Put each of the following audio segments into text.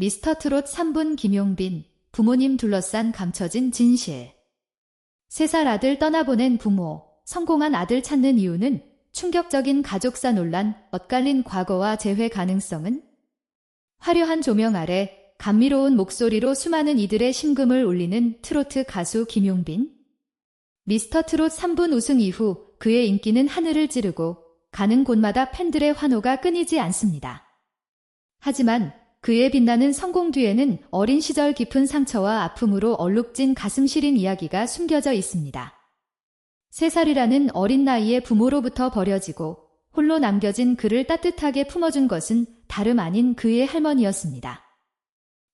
미스터 트롯 3분 김용빈, 부모님 둘러싼 감춰진 진실. 세살 아들 떠나보낸 부모, 성공한 아들 찾는 이유는 충격적인 가족사 논란, 엇갈린 과거와 재회 가능성은? 화려한 조명 아래 감미로운 목소리로 수많은 이들의 심금을 울리는 트로트 가수 김용빈. 미스터 트롯 3분 우승 이후 그의 인기는 하늘을 찌르고 가는 곳마다 팬들의 환호가 끊이지 않습니다. 하지만 그의 빛나는 성공 뒤에는 어린 시절 깊은 상처와 아픔으로 얼룩진 가슴 시린 이야기가 숨겨져 있습니다. 세 살이라는 어린 나이에 부모로부터 버려지고 홀로 남겨진 그를 따뜻하게 품어준 것은 다름 아닌 그의 할머니였습니다.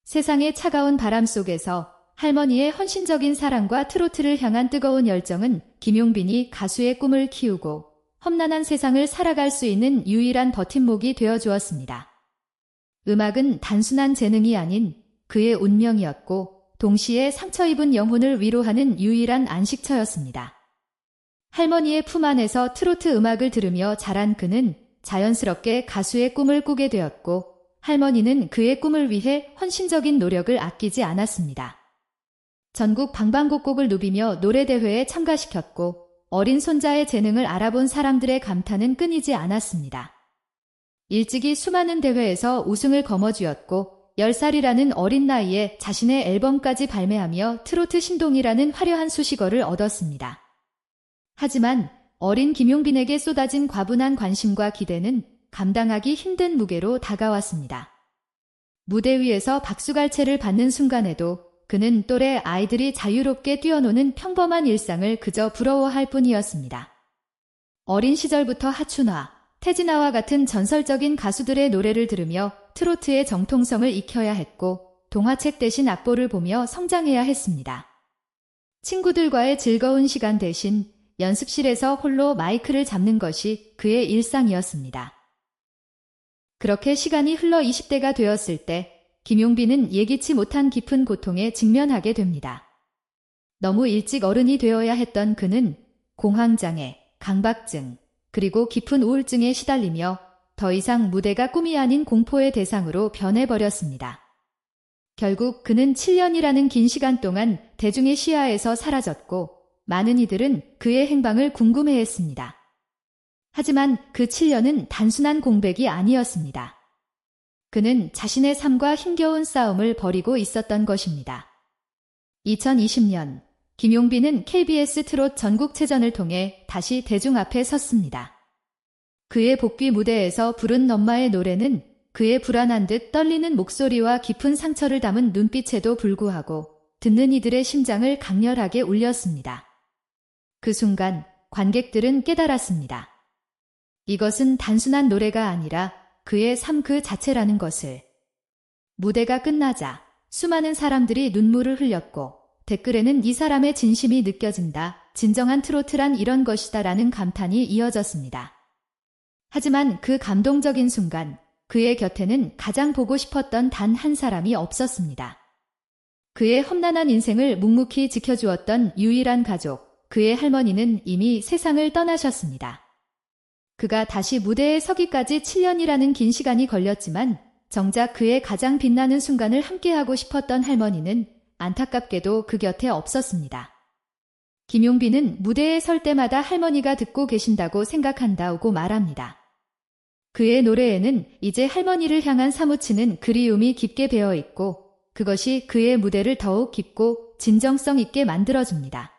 세상의 차가운 바람 속에서 할머니의 헌신적인 사랑과 트로트를 향한 뜨거운 열정은 김용빈이 가수의 꿈을 키우고 험난한 세상을 살아갈 수 있는 유일한 버팀목이 되어 주었습니다. 음악은 단순한 재능이 아닌 그의 운명이었고 동시에 상처 입은 영혼을 위로하는 유일한 안식처였습니다. 할머니의 품 안에서 트로트 음악을 들으며 자란 그는 자연스럽게 가수의 꿈을 꾸게 되었고 할머니는 그의 꿈을 위해 헌신적인 노력을 아끼지 않았습니다. 전국 방방곡곡을 누비며 노래대회에 참가시켰고 어린 손자의 재능을 알아본 사람들의 감탄은 끊이지 않았습니다. 일찍이 수많은 대회에서 우승을 거머쥐었고 10살이라는 어린 나이에 자신의 앨범까지 발매하며 트로트 신동이라는 화려한 수식어를 얻었습니다. 하지만 어린 김용빈에게 쏟아진 과분한 관심과 기대는 감당하기 힘든 무게로 다가왔습니다. 무대 위에서 박수갈채를 받는 순간에도 그는 또래 아이들이 자유롭게 뛰어노는 평범한 일상을 그저 부러워할 뿐이었습니다. 어린 시절부터 하춘화, 태진아와 같은 전설적인 가수들의 노래를 들으며 트로트의 정통성을 익혀야 했고 동화책 대신 악보를 보며 성장해야 했습니다. 친구들과의 즐거운 시간 대신 연습실에서 홀로 마이크를 잡는 것이 그의 일상이었습니다. 그렇게 시간이 흘러 20대가 되었을 때 김용빈은 예기치 못한 깊은 고통에 직면하게 됩니다. 너무 일찍 어른이 되어야 했던 그는 공황장애, 강박증, 그리고 깊은 우울증에 시달리며 더 이상 무대가 꿈이 아닌 공포의 대상으로 변해버렸습니다. 결국 그는 7년이라는 긴 시간 동안 대중의 시야에서 사라졌고 많은 이들은 그의 행방을 궁금해했습니다. 하지만 그 7년은 단순한 공백이 아니었습니다. 그는 자신의 삶과 힘겨운 싸움을 벌이고 있었던 것입니다. 2020년 김용빈은 KBS 트롯 전국체전을 통해 다시 대중 앞에 섰습니다. 그의 복귀 무대에서 부른 엄마의 노래는 그의 불안한 듯 떨리는 목소리와 깊은 상처를 담은 눈빛에도 불구하고 듣는 이들의 심장을 강렬하게 울렸습니다. 그 순간 관객들은 깨달았습니다. 이것은 단순한 노래가 아니라 그의 삶 그 자체라는 것을. 무대가 끝나자 수많은 사람들이 눈물을 흘렸고 댓글에는 이 사람의 진심이 느껴진다. 진정한 트로트란 이런 것이다 라는 감탄이 이어졌습니다. 하지만 그 감동적인 순간 그의 곁에는 가장 보고 싶었던 단 한 사람이 없었습니다. 그의 험난한 인생을 묵묵히 지켜주었던 유일한 가족, 그의 할머니는 이미 세상을 떠나셨습니다. 그가 다시 무대에 서기까지 7년이라는 긴 시간이 걸렸지만 정작 그의 가장 빛나는 순간을 함께하고 싶었던 할머니는 안타깝게도 그 곁에 없었습니다. 김용빈은 무대에 설 때마다 할머니가 듣고 계신다고 생각한다고 말합니다. 그의 노래에는 이제 할머니를 향한 사무치는 그리움이 깊게 배어 있고 그것이 그의 무대를 더욱 깊고 진정성 있게 만들어줍니다.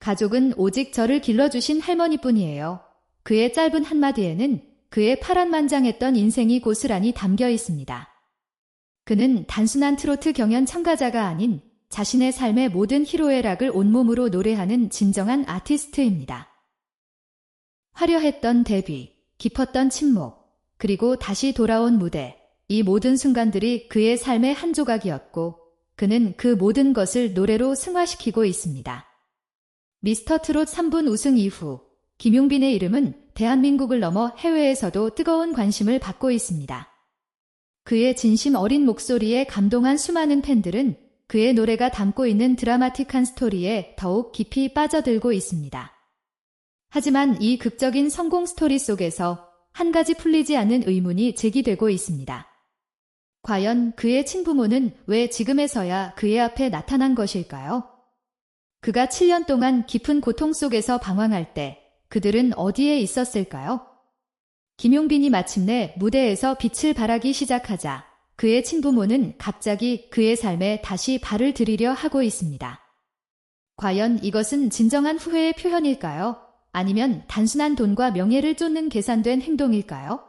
가족은 오직 저를 길러주신 할머니뿐이에요. 그의 짧은 한마디에는 그의 파란만장했던 인생이 고스란히 담겨 있습니다. 그는 단순한 트로트 경연 참가자가 아닌 자신의 삶의 모든 희로애락을 온몸으로 노래하는 진정한 아티스트입니다. 화려했던 데뷔, 깊었던 침묵, 그리고 다시 돌아온 무대, 이 모든 순간들이 그의 삶의 한 조각이었고 그는 그 모든 것을 노래로 승화시키고 있습니다. 미스터 트롯 3분 우승 이후 김용빈의 이름은 대한민국을 넘어 해외에서도 뜨거운 관심을 받고 있습니다. 그의 진심 어린 목소리에 감동한 수많은 팬들은 그의 노래가 담고 있는 드라마틱한 스토리에 더욱 깊이 빠져들고 있습니다. 하지만 이 극적인 성공 스토리 속에서 한 가지 풀리지 않는 의문이 제기되고 있습니다. 과연 그의 친부모는 왜 지금에서야 그의 앞에 나타난 것일까요? 그가 7년 동안 깊은 고통 속에서 방황할 때 그들은 어디에 있었을까요? 김용빈이 마침내 무대에서 빛을 발하기 시작하자 그의 친부모는 갑자기 그의 삶에 다시 발을 들이려 하고 있습니다. 과연 이것은 진정한 후회의 표현일까요? 아니면 단순한 돈과 명예를 쫓는 계산된 행동일까요?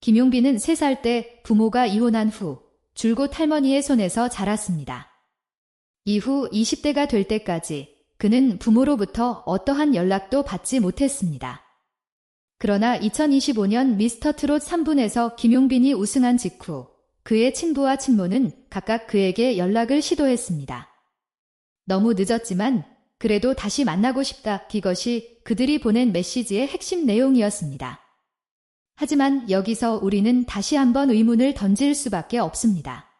김용빈은 3살 때 부모가 이혼한 후 줄곧 할머니의 손에서 자랐습니다. 이후 20대가 될 때까지 그는 부모로부터 어떠한 연락도 받지 못했습니다. 그러나 2025년 미스터 트롯 3분에서 김용빈이 우승한 직후 그의 친부와 친모는 각각 그에게 연락을 시도했습니다. 너무 늦었지만 그래도 다시 만나고 싶다. 이것이 그들이 보낸 메시지의 핵심 내용이었습니다. 하지만 여기서 우리는 다시 한번 의문을 던질 수밖에 없습니다.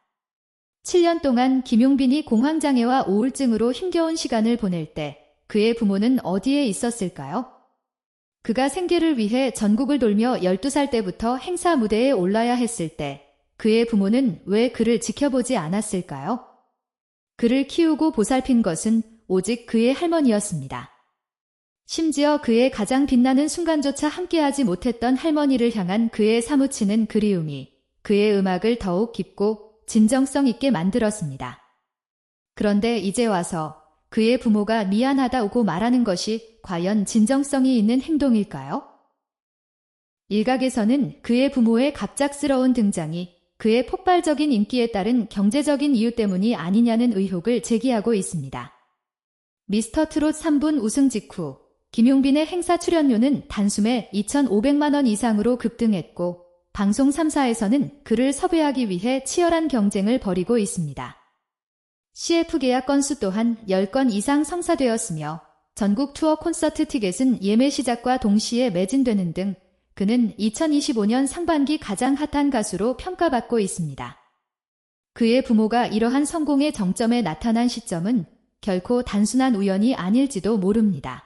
7년 동안 김용빈이 공황장애와 우울증으로 힘겨운 시간을 보낼 때 그의 부모는 어디에 있었을까요? 그가 생계를 위해 전국을 돌며 12살 때부터 행사 무대에 올라야 했을 때 그의 부모는 왜 그를 지켜보지 않았을까요? 그를 키우고 보살핀 것은 오직 그의 할머니였습니다. 심지어 그의 가장 빛나는 순간조차 함께하지 못했던 할머니를 향한 그의 사무치는 그리움이 그의 음악을 더욱 깊고 진정성 있게 만들었습니다. 그런데 이제 와서 그의 부모가 미안하다고 말하는 것이 과연 진정성이 있는 행동일까요? 일각에서는 그의 부모의 갑작스러운 등장이 그의 폭발적인 인기에 따른 경제적인 이유 때문이 아니냐는 의혹을 제기하고 있습니다. 미스터 트롯 3분 우승 직후 김용빈의 행사 출연료는 단숨에 2,500만 원 이상으로 급등했고 방송 3사에서는 그를 섭외하기 위해 치열한 경쟁을 벌이고 있습니다. CF 계약 건수 또한 10건 이상 성사되었으며 전국 투어 콘서트 티켓은 예매 시작과 동시에 매진되는 등 그는 2025년 상반기 가장 핫한 가수로 평가받고 있습니다. 그의 부모가 이러한 성공의 정점에 나타난 시점은 결코 단순한 우연이 아닐지도 모릅니다.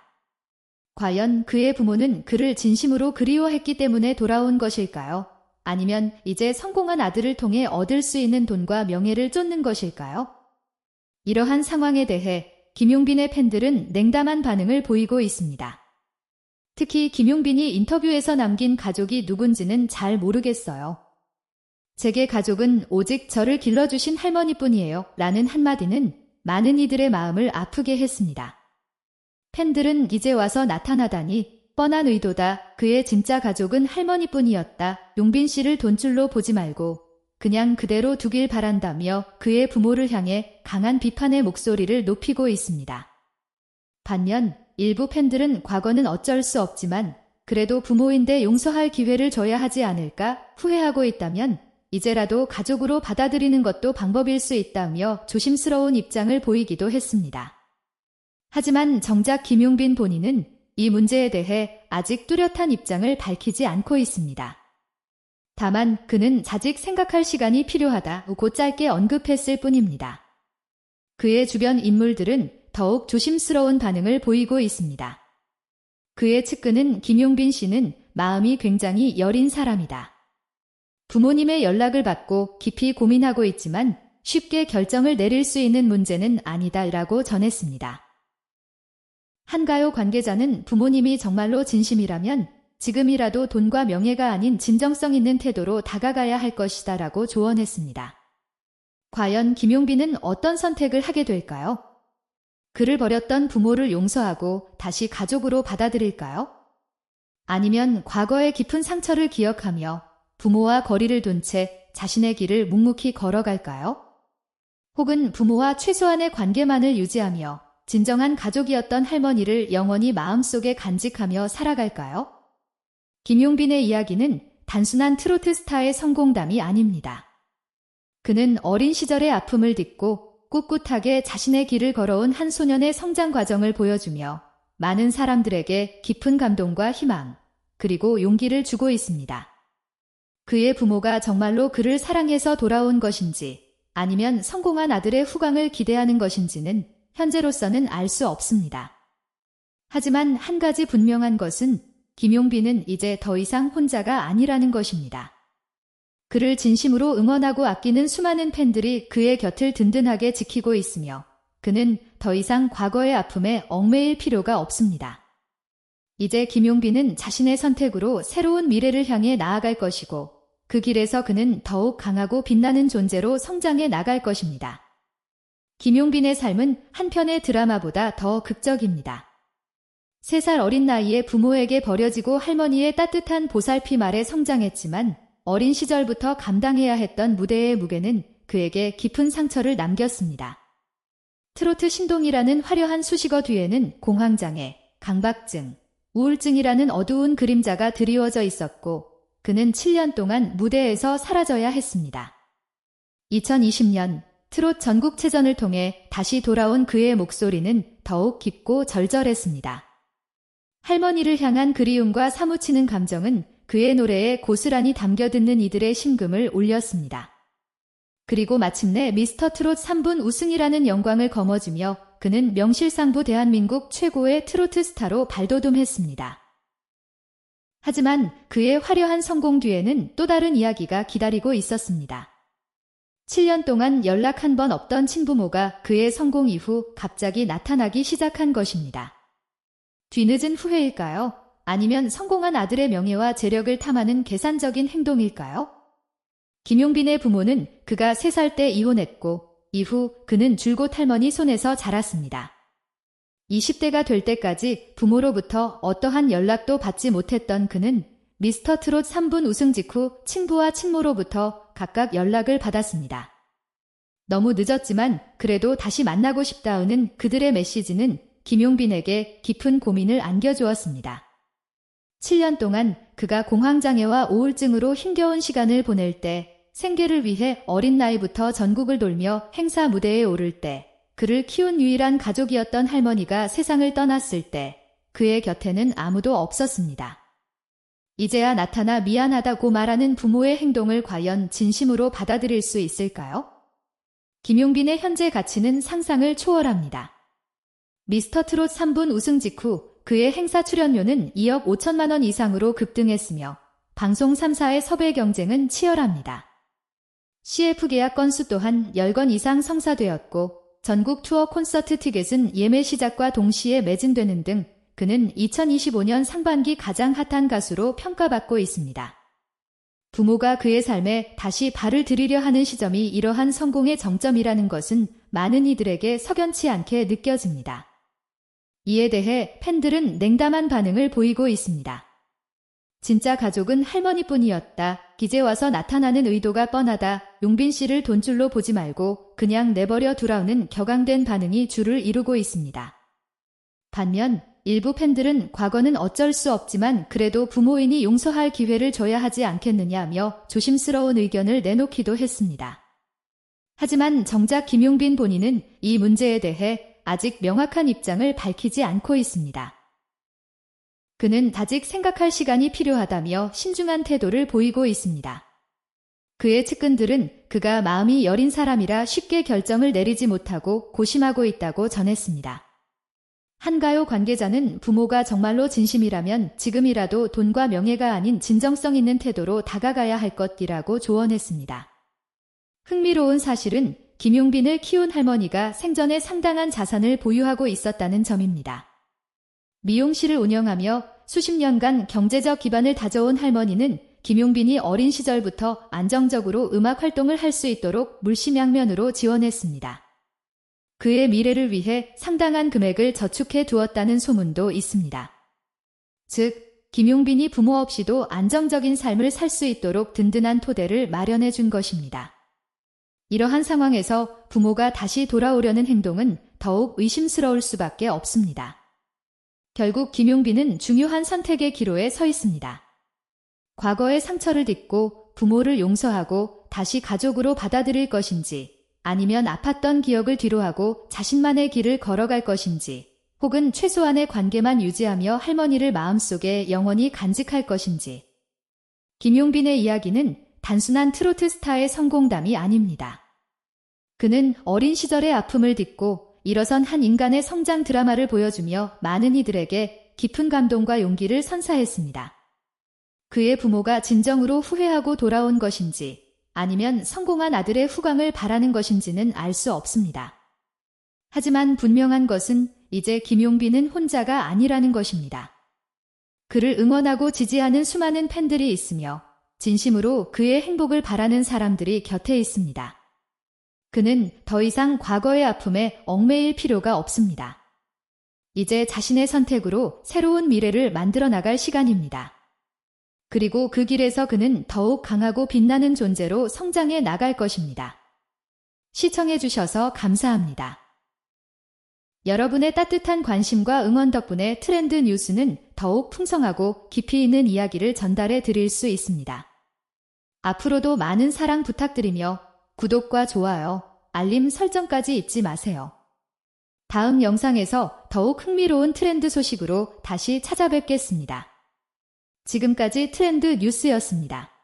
과연 그의 부모는 그를 진심으로 그리워했기 때문에 돌아온 것일까요? 아니면 이제 성공한 아들을 통해 얻을 수 있는 돈과 명예를 쫓는 것일까요? 이러한 상황에 대해 김용빈의 팬들은 냉담한 반응을 보이고 있습니다. 특히 김용빈이 인터뷰에서 남긴 가족이 누군지는 잘 모르겠어요. 제게 가족은 오직 저를 길러주신 할머니뿐이에요. 라는 한마디는 많은 이들의 마음을 아프게 했습니다. 팬들은 이제 와서 나타나다니 뻔한 의도다. 그의 진짜 가족은 할머니뿐이었다. 용빈 씨를 돈줄로 보지 말고 그냥 그대로 두길 바란다며 그의 부모를 향해 강한 비판의 목소리를 높이고 있습니다. 반면 일부 팬들은 과거는 어쩔 수 없지만 그래도 부모인데 용서할 기회를 줘야 하지 않을까 후회하고 있다면 이제라도 가족으로 받아들이는 것도 방법일 수 있다며 조심스러운 입장을 보이기도 했습니다. 하지만 정작 김용빈 본인은 이 문제에 대해 아직 뚜렷한 입장을 밝히지 않고 있습니다. 다만 그는 자직 생각할 시간이 필요하다고 짧게 언급했을 뿐입니다. 그의 주변 인물들은 더욱 조심스러운 반응을 보이고 있습니다. 그의 측근은 김용빈 씨는 마음이 굉장히 여린 사람이다. 부모님의 연락을 받고 깊이 고민하고 있지만 쉽게 결정을 내릴 수 있는 문제는 아니다라고 전했습니다. 한가요 관계자는 부모님이 정말로 진심이라면 지금이라도 돈과 명예가 아닌 진정성 있는 태도로 다가가야 할 것이다 라고 조언했습니다. 과연 김용빈은 어떤 선택을 하게 될까요? 그를 버렸던 부모를 용서하고 다시 가족으로 받아들일까요? 아니면 과거의 깊은 상처를 기억하며 부모와 거리를 둔 채 자신의 길을 묵묵히 걸어갈까요? 혹은 부모와 최소한의 관계만을 유지하며 진정한 가족이었던 할머니를 영원히 마음속에 간직하며 살아갈까요? 김용빈의 이야기는 단순한 트로트 스타의 성공담이 아닙니다. 그는 어린 시절의 아픔을 딛고 꿋꿋하게 자신의 길을 걸어온 한 소년의 성장 과정을 보여주며 많은 사람들에게 깊은 감동과 희망, 그리고 용기를 주고 있습니다. 그의 부모가 정말로 그를 사랑해서 돌아온 것인지 아니면 성공한 아들의 후광을 기대하는 것인지는 현재로서는 알 수 없습니다. 하지만 한 가지 분명한 것은 김용빈은 이제 더 이상 혼자가 아니라는 것입니다. 그를 진심으로 응원하고 아끼는 수많은 팬들이 그의 곁을 든든하게 지키고 있으며 그는 더 이상 과거의 아픔에 얽매일 필요가 없습니다. 이제 김용빈은 자신의 선택으로 새로운 미래를 향해 나아갈 것이고 그 길에서 그는 더욱 강하고 빛나는 존재로 성장해 나갈 것입니다. 김용빈의 삶은 한편의 드라마보다 더 극적입니다. 3살 어린 나이에 부모에게 버려지고 할머니의 따뜻한 보살핌 아래 성장했지만 어린 시절부터 감당해야 했던 무대의 무게는 그에게 깊은 상처를 남겼습니다. 트로트 신동이라는 화려한 수식어 뒤에는 공황장애, 강박증, 우울증이라는 어두운 그림자가 드리워져 있었고 그는 7년 동안 무대에서 사라져야 했습니다. 2020년 트롯 전국체전을 통해 다시 돌아온 그의 목소리는 더욱 깊고 절절했습니다. 할머니를 향한 그리움과 사무치는 감정은 그의 노래에 고스란히 담겨 듣는 이들의 심금을 울렸습니다. 그리고 마침내 미스터 트롯 3분 우승이라는 영광을 거머쥐며 그는 명실상부 대한민국 최고의 트로트 스타로 발돋움했습니다. 하지만 그의 화려한 성공 뒤에는 또 다른 이야기가 기다리고 있었습니다. 7년 동안 연락 한 번 없던 친부모가 그의 성공 이후 갑자기 나타나기 시작한 것입니다. 뒤늦은 후회일까요? 아니면 성공한 아들의 명예와 재력을 탐하는 계산적인 행동일까요? 김용빈의 부모는 그가 3살 때 이혼했고 이후 그는 줄곧 할머니 손에서 자랐습니다. 20대가 될 때까지 부모로부터 어떠한 연락도 받지 못했던 그는 미스터 트롯 3분 우승 직후 친부와 친모로부터 각각 연락을 받았습니다. 너무 늦었지만 그래도 다시 만나고 싶다는 그들의 메시지는 김용빈에게 깊은 고민을 안겨주었습니다. 7년 동안 그가 공황장애와 우울증으로 힘겨운 시간을 보낼 때 생계를 위해 어린 나이부터 전국을 돌며 행사 무대에 오를 때 그를 키운 유일한 가족이었던 할머니가 세상을 떠났을 때 그의 곁에는 아무도 없었습니다. 이제야 나타나 미안하다고 말하는 부모의 행동을 과연 진심으로 받아들일 수 있을까요? 김용빈의 현재 가치는 상상을 초월합니다. 미스터 트롯 3분 우승 직후 그의 행사 출연료는 2억 5천만 원 이상으로 급등했으며 방송 3사의 섭외 경쟁은 치열합니다. CF 계약 건수 또한 10건 이상 성사되었고 전국 투어 콘서트 티켓은 예매 시작과 동시에 매진되는 등 그는 2025년 상반기 가장 핫한 가수로 평가받고 있습니다. 부모가 그의 삶에 다시 발을 들이려 하는 시점이 이러한 성공의 정점이라는 것은 많은 이들에게 석연치 않게 느껴집니다. 이에 대해 팬들은 냉담한 반응을 보이고 있습니다. 진짜 가족은 할머니뿐이었다. 기재 와서 나타나는 의도가 뻔하다. 용빈 씨를 돈줄로 보지 말고 그냥 내버려 두라는 격앙된 반응이 줄을 이루고 있습니다. 반면 일부 팬들은 과거는 어쩔 수 없지만 그래도 부모인이 용서할 기회를 줘야 하지 않겠느냐며 조심스러운 의견을 내놓기도 했습니다. 하지만 정작 김용빈 본인은 이 문제에 대해 아직 명확한 입장을 밝히지 않고 있습니다. 그는 아직 생각할 시간이 필요하다며 신중한 태도를 보이고 있습니다. 그의 측근들은 그가 마음이 여린 사람이라 쉽게 결정을 내리지 못하고 고심하고 있다고 전했습니다. 한가요 관계자는 부모가 정말로 진심이라면 지금이라도 돈과 명예가 아닌 진정성 있는 태도로 다가가야 할 것이라고 조언했습니다. 흥미로운 사실은 김용빈을 키운 할머니가 생전에 상당한 자산을 보유하고 있었다는 점입니다. 미용실을 운영하며 수십 년간 경제적 기반을 다져온 할머니는 김용빈이 어린 시절부터 안정적으로 음악 활동을 할 수 있도록 물심양면으로 지원했습니다. 그의 미래를 위해 상당한 금액을 저축해 두었다는 소문도 있습니다. 즉, 김용빈이 부모 없이도 안정적인 삶을 살 수 있도록 든든한 토대를 마련해 준 것입니다. 이러한 상황에서 부모가 다시 돌아오려는 행동은 더욱 의심스러울 수밖에 없습니다. 결국 김용빈은 중요한 선택의 기로에 서 있습니다. 과거의 상처를 딛고 부모를 용서하고 다시 가족으로 받아들일 것인지 아니면 아팠던 기억을 뒤로하고 자신만의 길을 걸어갈 것인지 혹은 최소한의 관계만 유지하며 할머니를 마음속에 영원히 간직할 것인지 김용빈의 이야기는 단순한 트로트 스타의 성공담이 아닙니다. 그는 어린 시절의 아픔을 딛고 일어선 한 인간의 성장 드라마를 보여주며 많은 이들에게 깊은 감동과 용기를 선사했습니다. 그의 부모가 진정으로 후회하고 돌아온 것인지 아니면 성공한 아들의 후광을 바라는 것인지는 알 수 없습니다. 하지만 분명한 것은 이제 김용빈은 혼자가 아니라는 것입니다. 그를 응원하고 지지하는 수많은 팬들이 있으며 진심으로 그의 행복을 바라는 사람들이 곁에 있습니다. 그는 더 이상 과거의 아픔에 얽매일 필요가 없습니다. 이제 자신의 선택으로 새로운 미래를 만들어 나갈 시간입니다. 그리고 그 길에서 그는 더욱 강하고 빛나는 존재로 성장해 나갈 것입니다. 시청해 주셔서 감사합니다. 여러분의 따뜻한 관심과 응원 덕분에 트렌드 뉴스는 더욱 풍성하고 깊이 있는 이야기를 전달해 드릴 수 있습니다. 앞으로도 많은 사랑 부탁드리며 구독과 좋아요, 알림 설정까지 잊지 마세요. 다음 영상에서 더욱 흥미로운 트렌드 소식으로 다시 찾아뵙겠습니다. 지금까지 트렌드 뉴스였습니다.